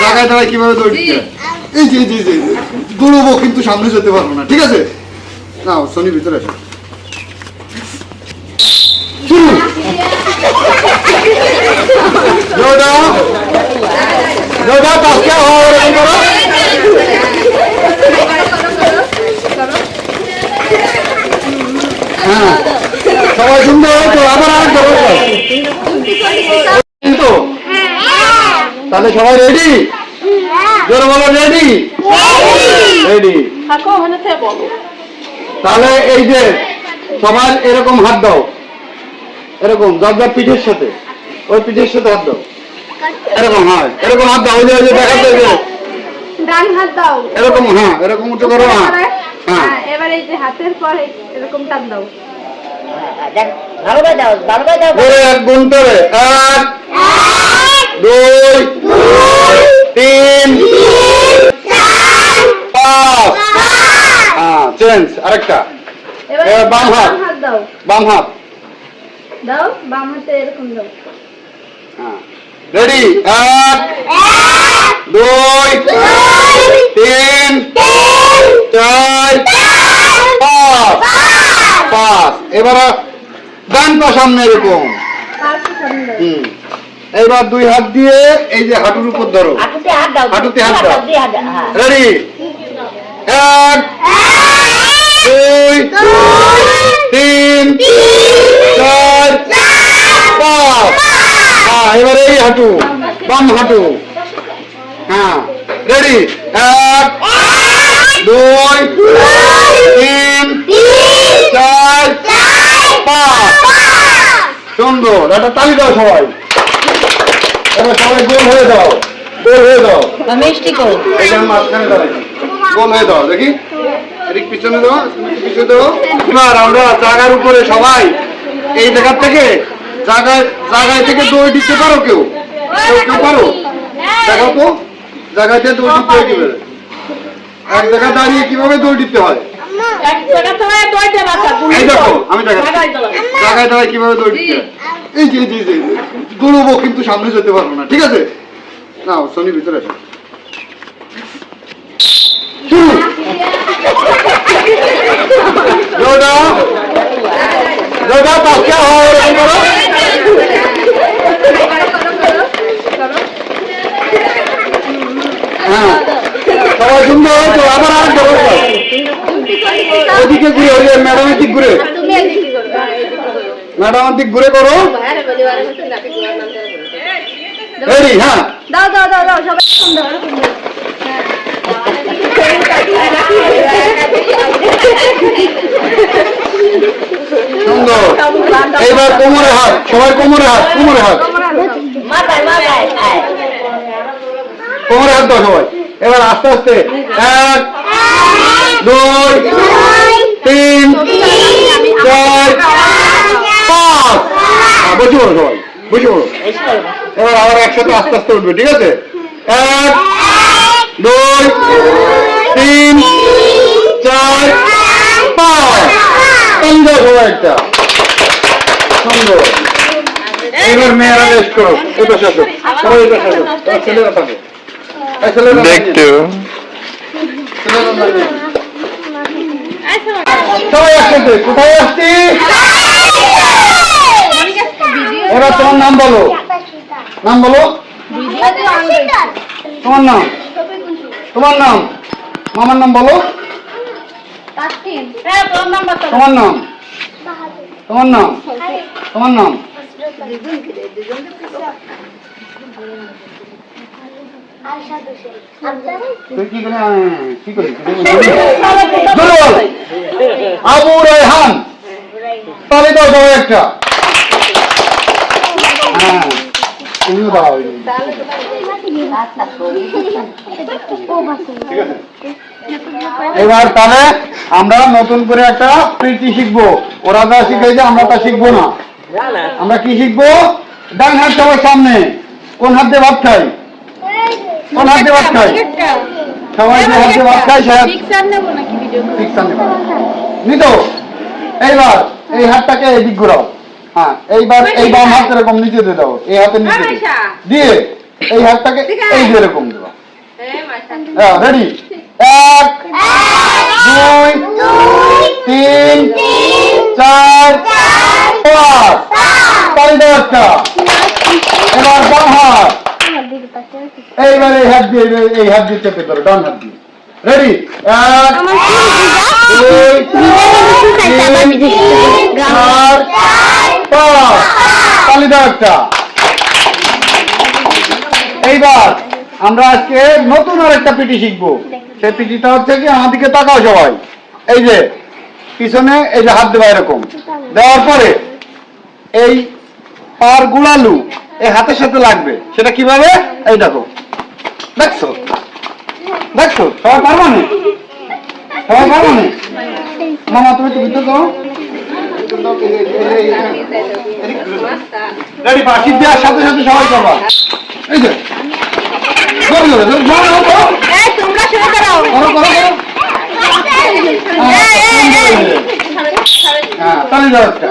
জায়গায় দাঁড়ায় কীভাবে দৌড়? এই যে জি জি দৌড়বো কিন্তু সামনে যেতে পারব না ঠিক আছে? নাও শনি ভিতরে আসো। করো? হ্যাঁ সবাই সুন্দর আবার আর তো তাহলে সবাই রেডি জোরে বলো রেডি রেডি তাহলে এই যে সবার এরকম হাত দাও। এরকম যার যার পিঠের সাথে। ওই পিঠের সাথে হাত দাও। এরকম হ্যাঁ। এরকম হাত দাও ওই যে ওই যে দেখাতে ওই ডান হাত দাও। এরকম হ্যাঁ এরকম উঁচু করো হ্যাঁ। হ্যাঁ। হ্যাঁ, এবার এই যে হাতের পরে এরকম টান দাও। ভালো করে দাও ভালো করে দাও এক গুনতে হবে। এক। দুই তিন পাঁচ হ্যাঁ চেঞ্জ আরেকটা। এবার বাম হাত। দাও। বাম হাত। দাও বাম হাতে এরকম দাও। হ্যাঁ। রেডি এক দুই তিন চার পাঁচ। পাঁচ। এবার ডান পা সামনে এরকম। হুম। এবার দুই হাত দিয়ে এই যে হাঁটুর উপর ধরো। হাঁটুতে হাত দাও। হাঁটুতে হাত দাও। দাও, হ্যাঁ। রেডি এক দুই তিন চার পাঁচ। হ্যাঁ এবার এই হাঁটু বাম হাঁটু। হ্যাঁ রেডি? এক দুই তিন চার পাঁচ। সুন্দর একটা তালি দাও সবাই। এবার সবাই গোল হয়ে দাও গোল হয়ে দাও মিষ্টি করো এখানে মাঝখানে দাঁড়াই গোল হয়ে দাও দেখি। এদিক পিছনে দাও পিছনে দাও। এবার আমরা জায়গার উপরে সবাই এই জায়গার থেকে জায়গায় জায়গায় থেকে দৌড় দিতে পারো কেউ? কেউ কেউ পারো? জায়গায় থেকে দৌড় দিতে হয় কীভাবে? এক জায়গায় দাঁড়িয়ে কীভাবে দৌড় দিতে হয়? এক জায়গা থেকে দইতে বাচ্চা এই দেখো আমি জায়গায় দাঁড়ায় কীভাবে দৌড় দিতে হয়? এই যে জি জি দৌড়বো কিন্তু সামনে যেতে পারব না ঠিক আছে? নাও শনি ভিতরে আসো। শুরু জোড়া জোড়া পাঁচটা হয় হ্যাঁ সবাই সুন্দর হয়েছে আবার আর ওদিকে ঘুরে ওই ম্যাডামের দিক ঘুরে। ম্যাডামের দিক ঘুরে করো। রেডি হ্যাঁ। দাও দাও দাও দাও সবাই এরকম দাও এরকম দাও সুন্দর এইবার কোমরে হাত সবাই কোমরে হাত কোমরে হাত। হ্যাঁ। কোমরে হাত দাও সবাই। এবার আস্তে আস্তে এক দুই তিন চার পাঁচ। হ্যাঁ, বসে পড়ো সবাই বেশি করব এবার আবার একসাথে আস্তে আস্তে উঠবে ঠিক আছে? এক দুই তিন চার পাঁচ। সবাই একটা। সুন্দর এবার মেয়েরা রেস্ট করো এই পাশে আসো। সবাই এই পাশে আসো। ছেলেরা থাকে ছেলেরা দেখতো। সবাই কোথায় আসছি? এবার তোমার নাম বলো। নাম বলো। তোমার নাম? তোমার নাম? মামার নাম বলো। হ্যাঁ তোমার নাম? তোমার নাম? তোমার নাম। আবু রায়হান তাহলে দাও একটা হ্যাঁ তুমিও এবার তাহলে আমরা নতুন করে একটা প্রীতি শিখব। ওরা যা শিখাইছে আমরা তা শিখব না। আমরা কি শিখব? ডান হাত সবার সামনে। কোন হাত দিয়ে ভাত খাই? কোন হাত দিয়ে ভাত খাই? সবাই যে হাত দিয়ে ভাত খাই সে হাত নিতো? এইবার এই হাতটাকে এদিক ঘোরাও। হ্যাঁ এইবার এই বাম হাত এরকম নিচে দিয়ে দাও এই হাতে নিচে দিয়ে। দিয়ে এই হাতটাকে এই যে এরকম দেবা। হ্যাঁ মাথা হ্যাঁ রেডি এক দুই তিন চার পাঁচ। একটা এবার বাম হাত। এইবার এই হাত দিয়ে এই- এই হাত দিয়ে চেপে ধরো ডান হাত দিয়ে। রেডি এক দুই তিন চার এইবার আমরা আজকে নতুন আর একটা পিটি শিখব। সেই পিটিটা হচ্ছে কি, আমার দিকে তাকাও সবাই। এই যে, পিছনে এই যে হাত দেওয়া এরকম। দেওয়ার পরে এই পার গুলালু এই হাতের সাথে লাগবে। সেটা কীভাবে? এই দেখো। দেখছ? দেখছ? সবাই পারব না? সবাই পারব না? মামা, তুমি তো মাথা রেডি বাকি দেওয়ার সাথে সাথে সবাই করবা এই যে। জোরে জোরে জোরে জোরে জোরে করো। এই তোমরা শুরু করো। করো করো করো। হ্যাঁ, তালি দাও একটা।